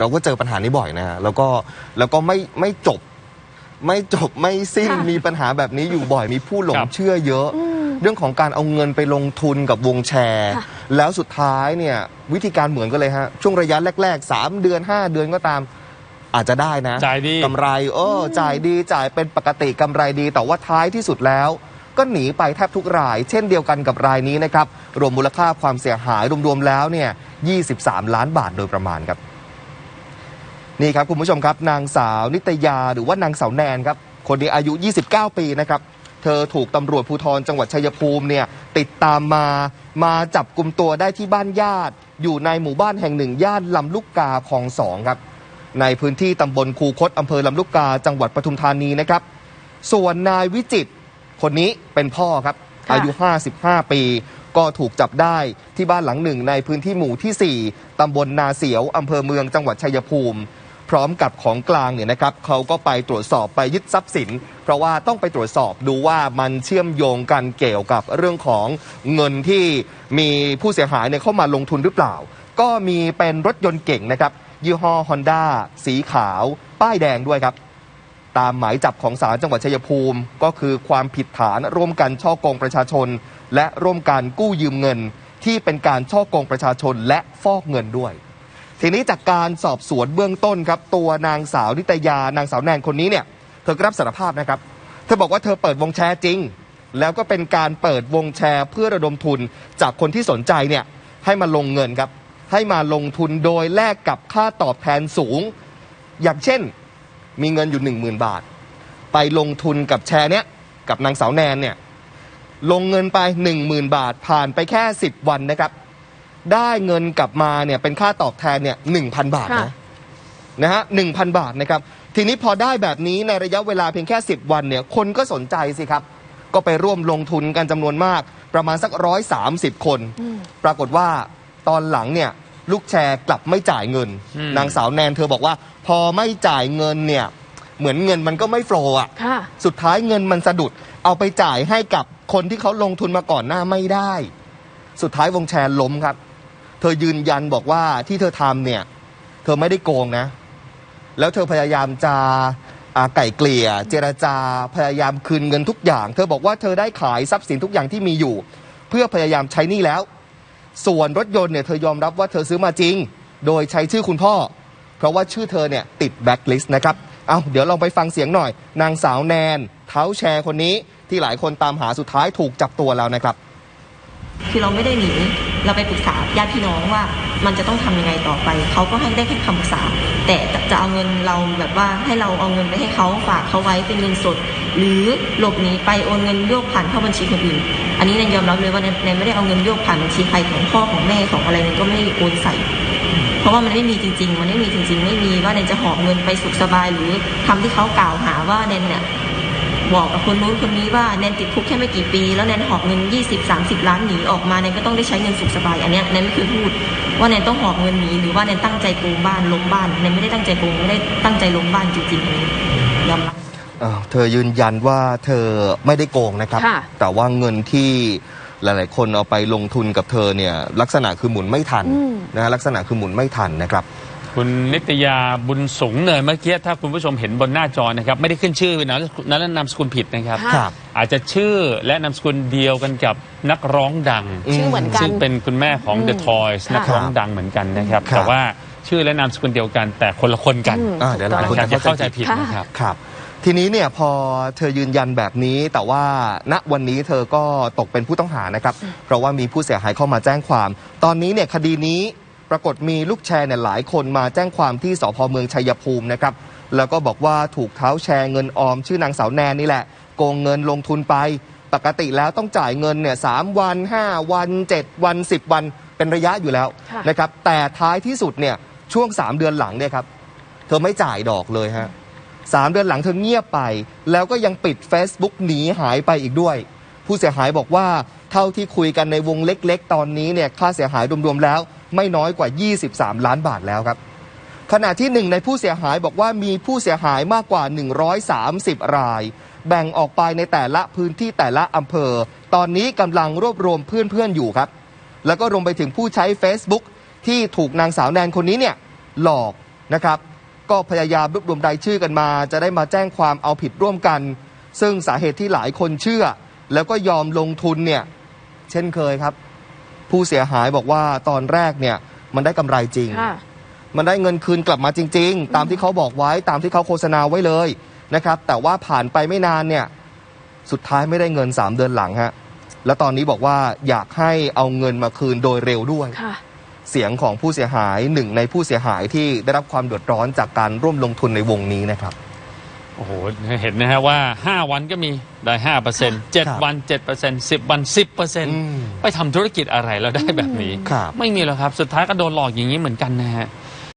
เราก็เจอปัญหานี้บ่อยนะฮะแล้วก็แล้วก็ไม่ไม่จบ ไม่จบไม่สิ้นค่ะมีปัญหาแบบนี้อยู่บ่อยมีผู้หลงครับ เชื่อเยอะอืมเรื่องของการเอาเงินไปลงทุนกับวงแชร์ ค่ะ แล้วสุดท้ายเนี่ยวิธีการเหมือนกันเลยฮะช่วงระยะแรก ๆ 3 เดือน 5 เดือนก็ตาม อาจจะได้นะ จ่ายดี กำไรเอออจ่ายดีจ่ายเป็นปกติกำไรดี แต่ว่าท้ายที่สุดแล้ว ก็หนีไปแทบทุกราย เช่นเดียวกันกับรายนี้นะครับ รวมมูลค่าความเสียหายรวมๆแล้วเนี่ย 23 ล้านบาทโดยประมาณครับ นี่ครับคุณผู้ชมครับนางสาวนิตยาหรือว่านางสาวแนนครับคนนี้อายุ 29 ปีนะครับเธอถูกตำรวจภูธรจังหวัดชัยภูมิเนี่ยติดตามมามาจับกลุ่มตัวได้ที่บ้านญาติ อยู่ในหมู่บ้านแห่งหนึ่งย่านลำลูกกาคลองสองครับในพื้นที่ตำบลคูคตอำเภอลำลูกกาจังหวัดปทุมธานีนะครับ ส่วนนายวิจิตรคนนี้เป็นพ่อครับค่ะอายุ 55 ปี ก็ถูกจับได้ที่บ้านหลังหนึ่งในพื้นที่หมู่ที่ 4 ตำบลนาเสียว อำเภอเมืองจังหวัดชัยภูมิพ ร้อมกับของกลางเนี่ยนะครับเขาก็ไปตรวจสอบไปยึดทรัพย์สิน เพราะว่าต้องไปตรวจสอบดูว่ามันเชื่อมโยงกันเกี่ยวกับเรื่องของเงินที่มีผู้เสียหายเนี่ยเข้ามาลงทุนหรือเปล่า ก็มีเป็นรถยนต์เก่งนะครับยี่ห้อ Honda สีขาว ป้ายแดงด้วยครับตามหมายจับของศาลจังหวัดชัยภูมิ ก็คือความผิดฐานร่วมกันช่อกงประชาชน และร่วมกันกู้ยืมเงิน ที่เป็นการช่อกงประชาชนและฟอกเงินด้วย ทีนี้จากการสอบสวนเบื้องต้นครับ ตัวนางสาวนิตยานางสาวแนนคนนี้เนี่ยเธอก็รับสารภาพนะครับ เธอบอกว่าเธอเปิดวงแชร์จริง แล้วก็เป็นการเปิดวงแชร์เพื่อระดมทุนจากคนที่สนใจเนี่ยให้มาลงเงินครับ ให้มาลงทุนโดยแลกกับค่าตอบแทนสูง อย่างเช่นมีเงินอยู่ 1 0,000 บาท ไปลงทุนกับแชร์เนี้ยกับนางสาวแนนเนี่ยลงเงินไป 10,000 บาทผ่านไปแค่ 10 วันนะครับ ได้เงินกลับมาเนี่ยเป็นค่าตอบแทนเนี่ย1,000บาทค่ะนะนะฮะ1,000บาทนะครับ ทีนี้พอได้แบบนี้ในระยะเวลาเพียงแค่ 10 วันเนี่ยคนก็สนใจสิครับ ก็ไปร่วมลงทุนกันจำนวนมาก ประมาณสัก130คนอืมปรากฏว่าตอนหลังเนี่ยลูกแชร์กลับไม่จ่ายเงินอืมนางสาวแนนเธอบอกว่า พอไม่จ่ายเงินเนี่ยเหมือนเงินมันก็ไม่โฟลว์อะค่ะ สุดท้ายเงินมันสะดุด เอาไปจ่ายให้กับคนที่เขาลงทุนมาก่อนหน้าไม่ได้ สุดท้ายวงแชร์ล้มครับเธอยืนยันบอกว่าที่เธอทำเนี่ย เธอไม่ได้โกงนะ แล้วเธอพยายามจะไก่เกลี่ย เจรจาพยายามคืนเงินทุกอย่าง เธอบอกว่าเธอได้ขายทรัพย์สินทุกอย่างที่มีอยู่ เพื่อพยายามใช้นี้แล้ว ส่วนรถยนต์เนี่ยเธอยอมรับว่าเธอซื้อมาจริง โดยใช้ชื่อคุณพ่อ เพราะว่าชื่อเธอเนี่ยติดแบ็คลิสต์นะครับเอาเดี๋ยวลองไปฟังเสียงหน่อย นางสาวแนน เท้าแชร์คนนี้ที่หลายคนตามหาสุดท้ายถูกจับตัวแล้วนะครับ คือเราไม่ได้หนี เราไปปรึกษาญาติพี่น้องว่ามันจะต้องทำยังไงต่อไป เขาก็ให้ได้แค่คำปรึกษา แต่จะเอาเงินเราแบบว่าให้เราเอาเงินไปให้เขาฝากเขาไว้เป็นเงินสด หรือหลบหนีไปโอนเงินโยกผ่านเข้าบัญชีคนอื่น อันนี้แนนยอมรับเลยว่าแนนไม่ได้เอาเงินโยกผ่านบัญชีใครของพ่อของแม่ของอะไรแนนก็ไม่ได้โอนใส่ เพราะว่ามันไม่มีจริง ๆ มันไม่มีจริง ๆ ไม่มีว่าแนนจะหอบเงินไปสุขสบายหรือคำที่เขากล่าวหาว่าแนนเนี่ย บอกกับคนนู้นคนนี้ว่าแนนติดคุกแค่ไม่กี่ปี แล้วแนนหอบเงิน 20 30 ล้านหนีออกมาแนนก็ต้องได้ใช้เงินสุขสบายอันเนี้ยแนนไม่เคยพูด ว่าแนนต้องหอบเงินหนีหรือว่าแนนตั้งใจโกงบ้านล้มบ้านแนนไม่ได้ตั้งใจโกงไม่ได้ตั้งใจล้มบ้านจริงๆอันนี้ยอมรับอ้าวเธอยืนยันว่าเธอไม่ได้โกงนะครับค่ะแต่ว่าเงินที่หลาย ๆ คนเอาไปลงทุนกับเธอเนี่ยลักษณะคือหมุนไม่ทันอืมนะฮะลักษณะคือหมุนไม่ทันนะครับ คุณนิตยาบุญสูงเนินเมื่อกี้ถ้าคุณผู้ชมเห็นบนหน้าจอนะครับ ไม่ได้ขึ้นชื่อนะนั้นนามสกุลผิดนะครับค่ะครับอาจจะชื่อและนามสกุลเดียวกันกับนักร้องดัง ชื่อเหมือนกันซึ่งเป็นคุณแม่ของอืม The Toys ค่ะนักร้องดังเหมือนกันนะครับ ครับ แต่ว่าชื่อและนามสกุลเดียวกันแต่คนละคนกันอืม อ่าเดี๋ยวหลายคนนะครับจะจะเข้าเข้าใจใจผิดผิดค่ะนะครับ ครับ ทีนี้เนี่ยพอเธอยืนยันแบบนี้ แต่ว่าณวันนี้เธอก็ตกเป็นผู้ต้องหานะครับ เพราะว่ามีผู้เสียหายเข้ามาแจ้งความ ตอนนี้เนี่ยคดีนี้ ปรากฏมีลูกแชร์เนี่ยหลายคนมาแจ้งความที่สพเมืองชัยภูมินะครับ แล้วก็บอกว่าถูกเท้าแชร์เงินออม ชื่อนางสาวแนนนี่แหละ โกงเงินลงทุนไป ปกติแล้วต้องจ่ายเงินเนี่ยสามวัน 5 วัน 7 วัน 10 วัน เป็นระยะอยู่แล้วค่ะนะครับ แต่ท้ายที่สุดเนี่ยช่วง 3 เดือนหลังเนี่ยครับเธอไม่จ่ายดอกเลยฮะสามเดือนหลังเธอเงียบไป แล้วก็ยังปิด Facebook หนีหายไปอีกด้วย ผู้เสียหายบอกว่าเท่าที่คุยกันในวงเล็ก ๆ ตอนนี้เนี่ยค่าเสียหายรวมๆแล้ว ไม่น้อยกว่า 23 ล้านบาทแล้วครับ ขณะที่หนึ่งในผู้เสียหายบอกว่ามีผู้เสียหายมากกว่า 130 ราย แบ่งออกไปในแต่ละพื้นที่แต่ละอำเภอ ตอนนี้กำลังรวบรวมเพื่อนๆอยู่ครับ แล้วก็รวมไปถึงผู้ใช้ Facebook ที่ถูกนางสาวแนนคนนี้เนี่ยหลอกนะครับ ก็พยายามรวบรวมรายชื่อกันมา จะได้มาแจ้งความเอาผิดร่วมกัน ซึ่งสาเหตุที่หลายคนเชื่อ แล้วก็ยอมลงทุนเนี่ยเช่นเคยครับ ผู้เสียหายบอกว่าตอนแรกเนี่ยมันได้กำไรจริง ค่ะ มันได้เงินคืนกลับมาจริง ๆ ตามที่เขาบอกไว้ตามที่เขาโฆษณาไว้เลยนะครับ แต่ว่าผ่านไปไม่นานเนี่ยสุดท้ายไม่ได้เงิน 3 เดือนหลังฮะแล้วตอนนี้บอกว่าอยากให้เอาเงินมาคืนโดยเร็วด้วย ค่ะ เสียงของผู้เสียหายหนึ่งในผู้เสียหายที่ได้รับความเดือดร้อนจากการร่วมลงทุนในวงนี้นะครับ โอ้โห เห็นนะฮะว่า 5 วันก็มีได้ห้าเปอร์เซ็นต์เจ็ดครับวันเจ็ดเปอร์เซ็นต์สิบวันสิบเปอร์เซ็นต์อืมไปทำธุรกิจอะไรแล้วได้แบบนี้ครับไม่มีหรอกครับ สุดท้ายก็โดนหลอกอย่างนี้เหมือนกันนะฮะ